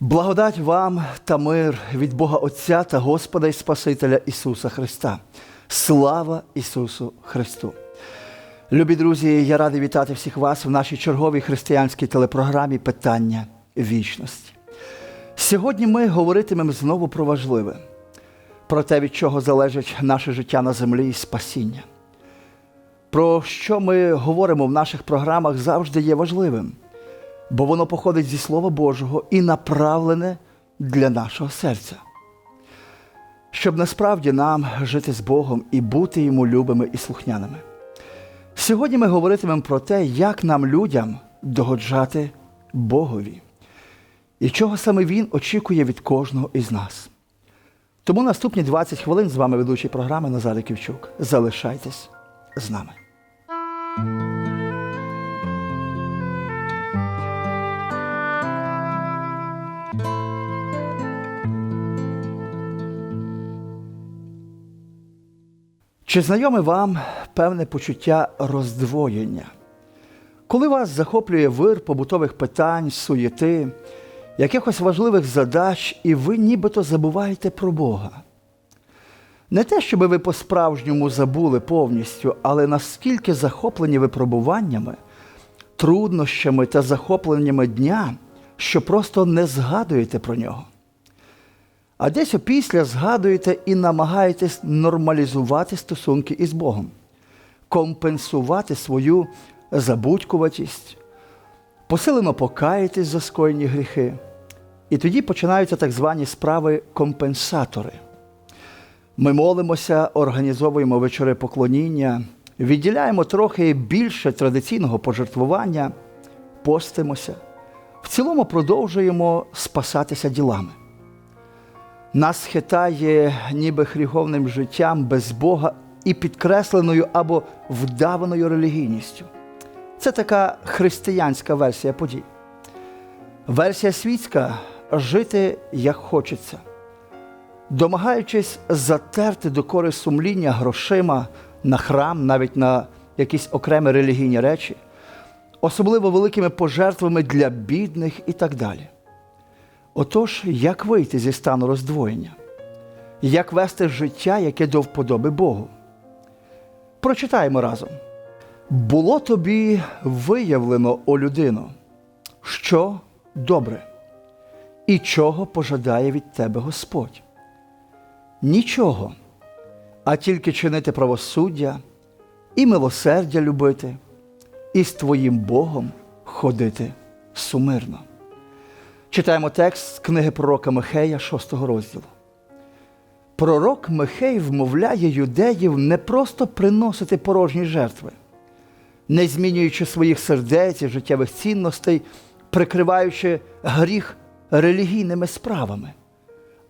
Благодать вам та мир від Бога Отця та Господа і Спасителя Ісуса Христа. Слава Ісусу Христу! Любі друзі, я радий вітати всіх вас в нашій черговій християнській телепрограмі Питання вічності. Сьогодні ми говоритимемо знову про важливе, про те, від чого залежить наше життя на землі і спасіння. Про що ми говоримо в наших програмах завжди є важливим, бо воно походить зі Слова Божого і направлене для нашого серця. Щоб насправді нам жити з Богом і бути йому любими і слухняними. Сьогодні ми говоритимемо про те, як нам людям догоджати Богові, і чого саме Він очікує від кожного із нас. Тому наступні 20 хвилин з вами ведучий програми Назарій Ківчук. Залишайтесь з нами. Чи знайоме вам певне почуття роздвоєння? Коли вас захоплює вир побутових питань, суєти, якихось важливих задач, і ви нібито забуваєте про Бога. Не те, щоб ви по-справжньому забули повністю, але наскільки захоплені випробуваннями, труднощами та захопленнями дня, що просто не згадуєте про нього. А десь опісля згадуєте і намагаєтесь нормалізувати стосунки із Богом, компенсувати свою забудькуватість, посилено покаятись за скоєні гріхи. І тоді починаються так звані справи компенсатори. Ми молимося, організовуємо вечори поклоніння, відділяємо трохи більше традиційного пожертвування, постимося, цілому продовжуємо спасатися ділами. Нас хитає ніби гріховним життям без Бога і підкресленою або вдаваною релігійністю. Це така християнська версія подій. Версія світська жити як хочеться, домагаючись затерти до кори сумління грошима на храм, навіть на якісь окремі релігійні речі, особливо великими пожертвами для бідних і так далі. Отож, як вийти зі стану роздвоєння? Як вести життя, яке до вподоби Богу? Прочитаємо разом. Було тобі виявлено, о людино, що добре, і чого пожадає від тебе Господь? Нічого, а тільки чинити правосуддя і милосердя любити, і з твоїм Богом ходити сумирно. Читаємо текст з книги пророка Михея, 6 розділу. Пророк Михей вмовляє юдеїв не просто приносити порожні жертви, не змінюючи своїх сердець і життєвих цінностей, прикриваючи гріх релігійними справами,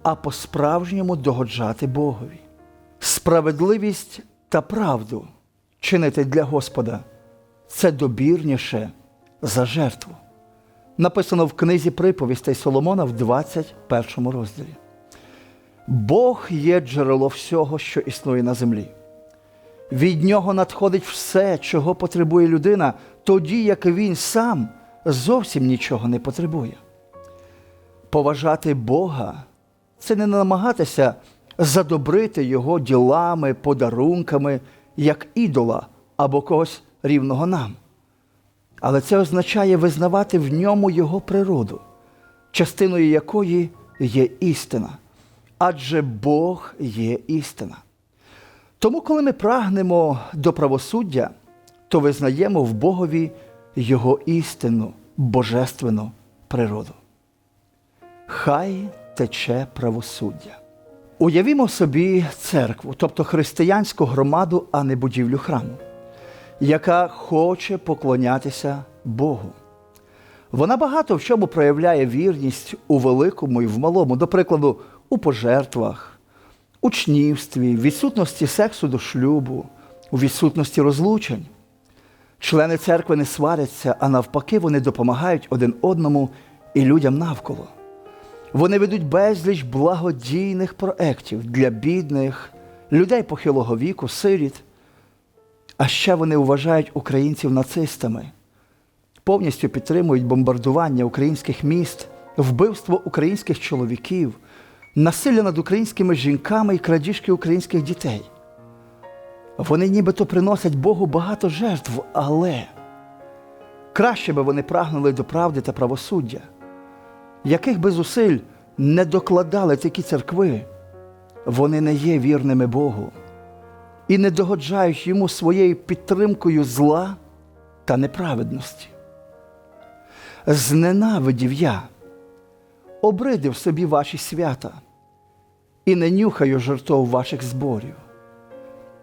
а по-справжньому догоджати Богові. Справедливість та правду чинити для Господа це добірніше за жертву написано в книзі приповістей Соломона в 21 розділі. Бог є джерело всього, що існує на землі. Від нього надходить все, чого потребує людина, тоді як він сам зовсім нічого не потребує. Поважати Бога це не намагатися задобрити Його ділами, подарунками, як ідола або когось рівного нам. Але це означає визнавати в ньому його природу, частиною якої є істина. Адже Бог є істина. Тому, коли ми прагнемо до правосуддя, то визнаємо в Богові Його істинну, божественну природу. Хай тече правосуддя. Уявімо собі церкву, тобто християнську громаду, а не будівлю храму яка хоче поклонятися Богу. Вона багато в чому проявляє вірність у великому і в малому, до прикладу, у пожертвах, учнівстві, відсутності сексу до шлюбу, у відсутності розлучень. Члени церкви не сваряться, а навпаки, вони допомагають один одному і людям навколо. Вони ведуть безліч благодійних проєктів для бідних, людей похилого віку, сиріт. А ще вони вважають українців нацистами, повністю підтримують бомбардування українських міст вбивство українських чоловіків, насилля над українськими жінками і крадіжки українських дітей. Вони нібито приносять Богу багато жертв, але краще би вони прагнули до правди та правосуддя, яких би зусиль не докладали такі церкви, вони не є вірними Богу і не догоджають йому своєю підтримкою зла та неправедності. Зненавидів я, обридив собі ваші свята і не нюхаю жертов ваших зборів.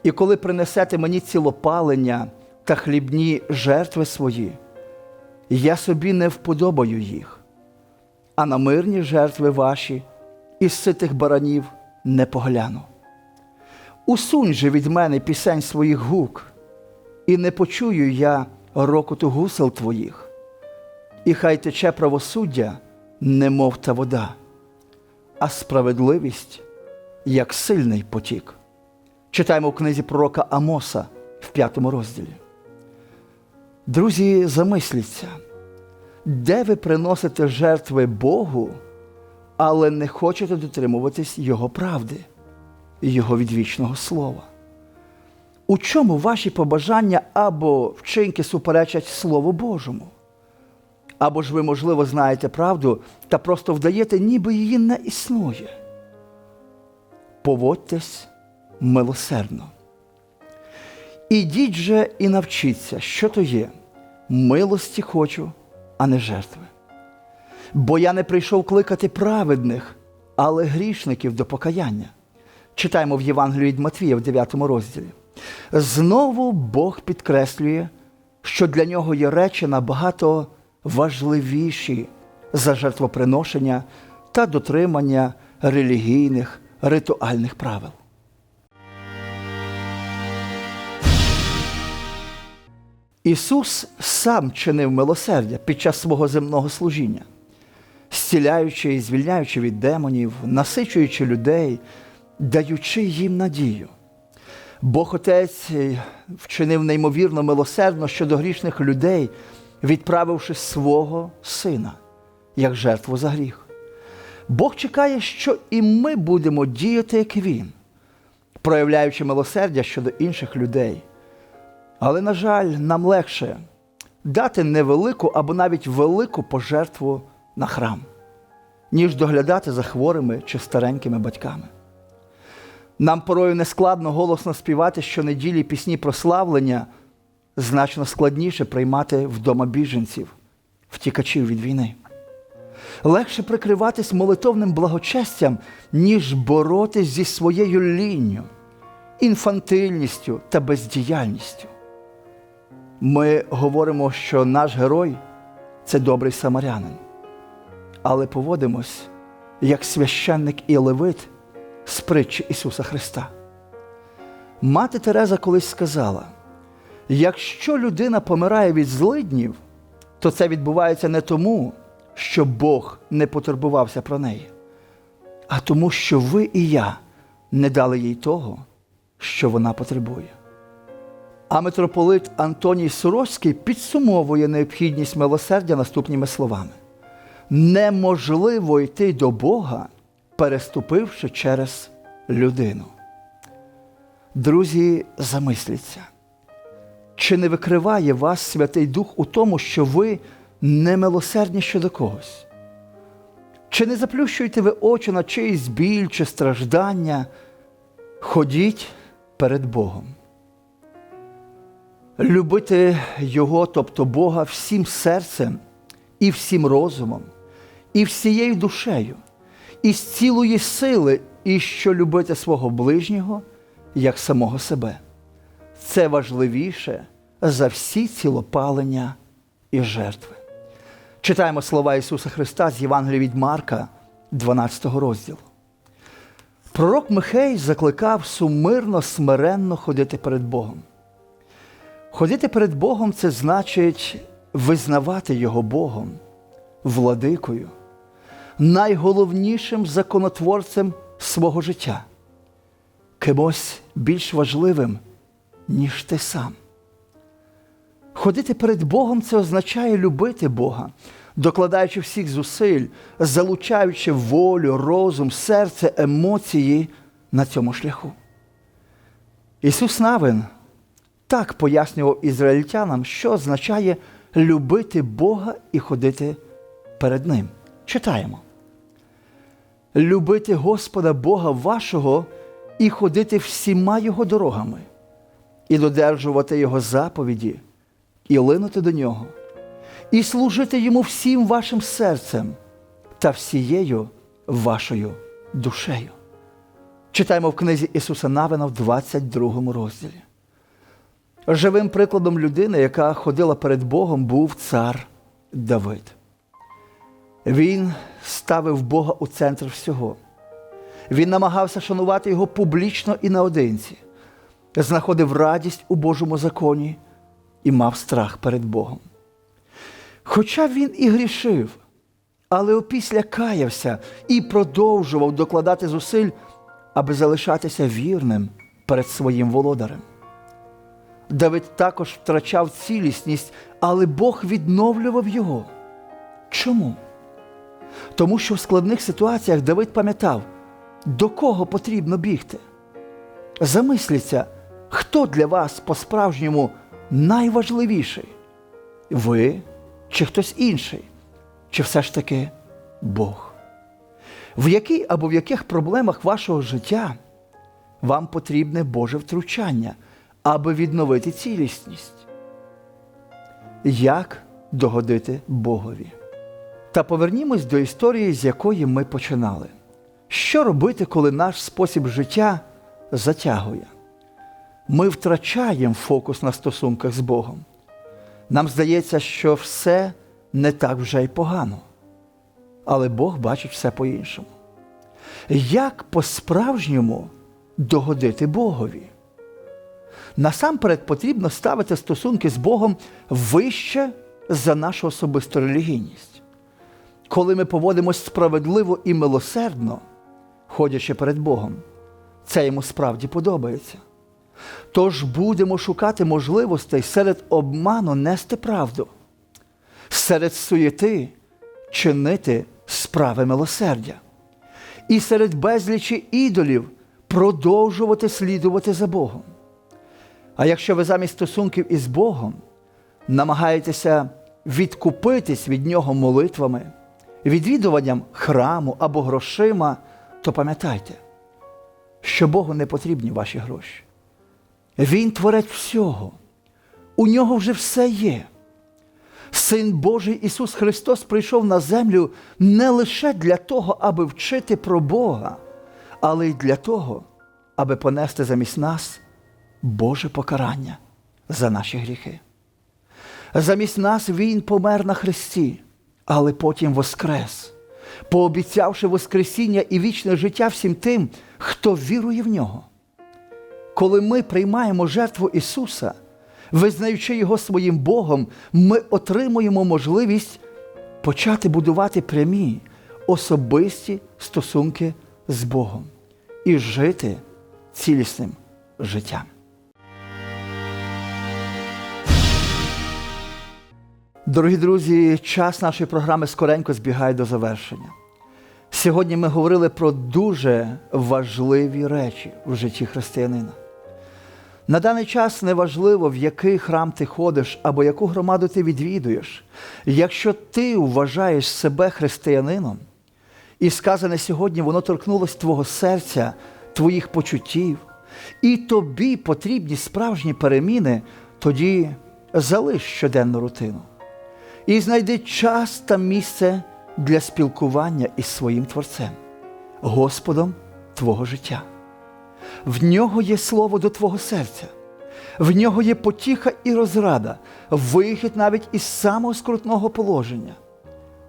І коли принесете мені цілопалення та хлібні жертви свої, я собі не вподобаю їх, а на мирні жертви ваші із ситих баранів не погляну. Усунь же від мене пісень своїх гук, і не почую я рокоту гусел твоїх, і хай тече правосуддя, немов та вода, а справедливість, як сильний потік. Читаємо в книзі пророка Амоса в п'ятому розділі. Друзі, замисліться, де ви приносите жертви Богу, але не хочете дотримуватись Його правди і Його відвічного слова. У чому ваші побажання або вчинки суперечать Слову Божому? Або ж ви, можливо, знаєте правду та просто вдаєте, ніби її не існує. Поводьтесь милосердно. Ідіть же і навчіться, що то є. Милості хочу, а не жертви. Бо я не прийшов кликати праведних, але грішників до покаяння. Читаємо в Євангелії від Матвія в 9 розділі. Знову Бог підкреслює, що для нього є речі набагато важливіші за жертвоприношення та дотримання релігійних ритуальних правил. Ісус сам чинив милосердя під час свого земного служіння, зціляючи і звільняючи від демонів, насичуючи людей, даючи їм надію. Бог Отець вчинив неймовірно милосердно щодо грішних людей, відправивши свого Сина як жертву за гріх. Бог чекає, що і ми будемо діяти, як Він, проявляючи милосердя щодо інших людей. Але, на жаль, нам легше дати невелику або навіть велику пожертву на храм, ніж доглядати за хворими чи старенькими батьками. Нам порою не складно голосно співати щонеділі пісні прославлення, значно складніше приймати вдома біженців, втікачів від війни. Легше прикриватись молитовним благочестям, ніж боротись зі своєю лінню, інфантильністю та бездіяльністю. Ми говоримо, що наш герой це добрий самарянин, але поводимось як священник і левит з притчі Ісуса Христа. Мати Тереза колись сказала: якщо людина помирає від злиднів, то це відбувається не тому, що Бог не потурбувався про неї, а тому, що ви і я не дали їй того, що вона потребує. А митрополит Антоній Суровський підсумовує необхідність милосердя наступними словами: неможливо йти до Бога, переступивши через людину. Друзі, замисліться, чи не викриває вас Святий Дух у тому, що ви немилосердні щодо когось? Чи не заплющуєте ви очі на чиїсь біль чи страждання? Ходіть перед Богом. Любити Його, тобто Бога, всім серцем і всім розумом, і всією душею, і з цілої сили, і що любити свого ближнього як самого себе. Це важливіше за всі цілопалення і жертви. Читаємо слова Ісуса Христа з Євангелія від Марка, 12 розділу. Пророк Михей закликав сумирно, смиренно ходити перед Богом. Ходити перед Богом це значить визнавати Його Богом, владикою, найголовнішим законотворцем свого життя, кимось більш важливим, ніж ти сам. Ходити перед Богом це означає любити Бога, докладаючи всіх зусиль, залучаючи волю, розум, серце, емоції на цьому шляху. Ісус Навин так пояснював ізраїльтянам, що означає любити Бога і ходити перед Ним. Читаємо. Любити Господа Бога вашого і ходити всіма Його дорогами, і додержувати Його заповіді, і линути до Нього, і служити Йому всім вашим серцем та всією вашою душею. Читаємо в книзі Ісуса Навина в 22 розділі. Живим прикладом людини, яка ходила перед Богом, був цар Давид. Він ставив Бога у центр всього. Він намагався шанувати його публічно і наодинці, знаходив радість у Божому законі і мав страх перед Богом. Хоча він і грішив, але опісля каявся і продовжував докладати зусиль, аби залишатися вірним перед своїм володарем. Давид також втрачав цілісність, але Бог відновлював його. Чому? Тому що в складних ситуаціях Давид пам'ятав, до кого потрібно бігти. Замисліться, хто для вас по-справжньому найважливіший? Ви чи хтось інший? Чи все ж таки Бог? В якій або в яких проблемах вашого життя вам потрібне Боже втручання, аби відновити цілісність? Як догодити Богові? Та повернімось до історії, з якої ми починали. Що робити, коли наш спосіб життя затягує? Ми втрачаємо фокус на стосунках з Богом. Нам здається, що все не так вже й погано. Але Бог бачить все по-іншому. Як по-справжньому догодити Богові? Насамперед потрібно ставити стосунки з Богом вище за нашу особисту релігійність. Коли ми поводимось справедливо і милосердно, ходячи перед Богом, це йому справді подобається. Тож будемо шукати можливостей серед обману нести правду, серед суєти чинити справи милосердя, і серед безлічі ідолів продовжувати слідувати за Богом. А якщо ви замість стосунків із Богом намагаєтеся відкупитись від Нього молитвами, відвідуванням храму або грошима, то пам'ятайте, що Богу не потрібні ваші гроші. Він творець всього. У нього вже все є. Син Божий Ісус Христос прийшов на землю не лише для того, аби вчити про Бога, але й для того, аби понести замість нас Боже покарання за наші гріхи. Замість нас Він помер на Христі, але потім воскрес, пообіцявши Воскресіння і вічне життя всім тим, хто вірує в нього. Коли ми приймаємо жертву Ісуса, визнаючи Його своїм Богом, ми отримуємо можливість почати будувати прямі особисті стосунки з Богом і жити цілісним життям. Дорогі друзі, час нашої програми скоренько збігає до завершення. Сьогодні ми говорили про дуже важливі речі в житті християнина. На даний час неважливо, в який храм ти ходиш або яку громаду ти відвідуєш. Якщо ти вважаєш себе християнином, і сказане сьогодні, воно торкнулося твого серця, твоїх почуттів, і тобі потрібні справжні переміни, тоді залиш щоденну рутину. І знайди час та місце для спілкування із своїм Творцем, Господом Твого життя. В нього є слово до Твого серця, в нього є потіха і розрада, вихід навіть із самого скрутного положення.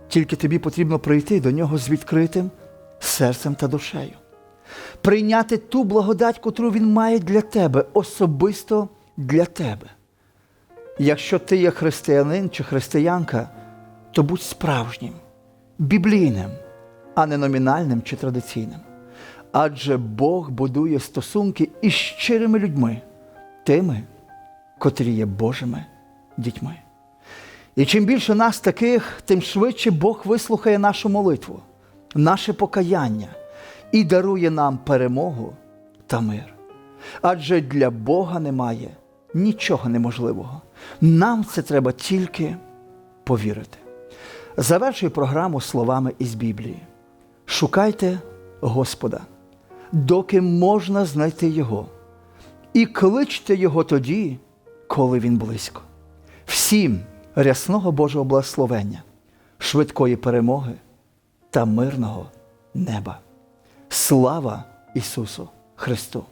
Тільки тобі потрібно прийти до нього з відкритим серцем та душею, прийняти ту благодать, котру він має для тебе, особисто для тебе. Якщо ти є християнин чи християнка, то будь справжнім, біблійним, а не номінальним чи традиційним. Адже Бог будує стосунки із щирими людьми, тими, котрі є Божими дітьми. І чим більше нас таких, тим швидше Бог вислухає нашу молитву, наше покаяння і дарує нам перемогу та мир. Адже для Бога немає нічого неможливого. Нам це треба тільки повірити. Завершую програму словами із Біблії. Шукайте Господа, доки можна знайти Його, і кличте Його тоді, коли Він близько. Всім рясного Божого благословення, швидкої перемоги та мирного неба. Слава Ісусу Христу!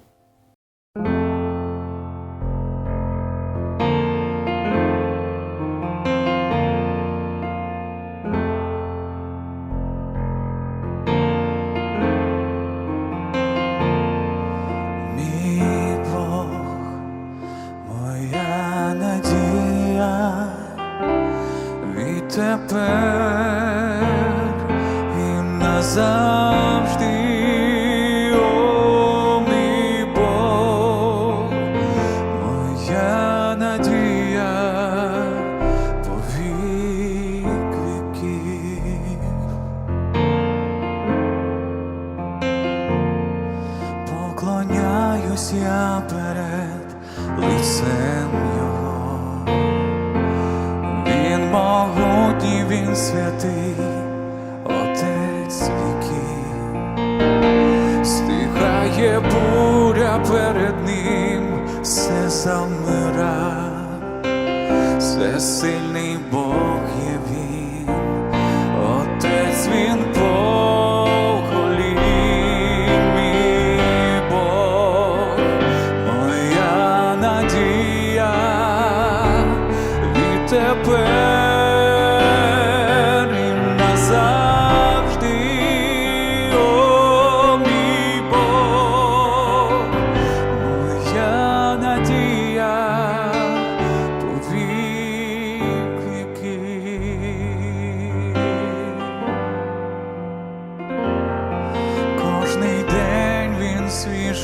Назавжди, замира, все сильний Бог є він,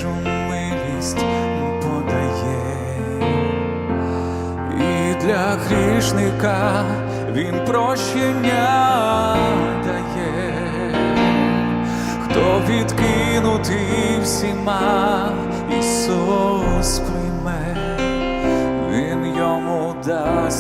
свіжу милість подає, і для грішника він прощення дає, хто відкинутий всіма, Ісус прийме, він йому дасть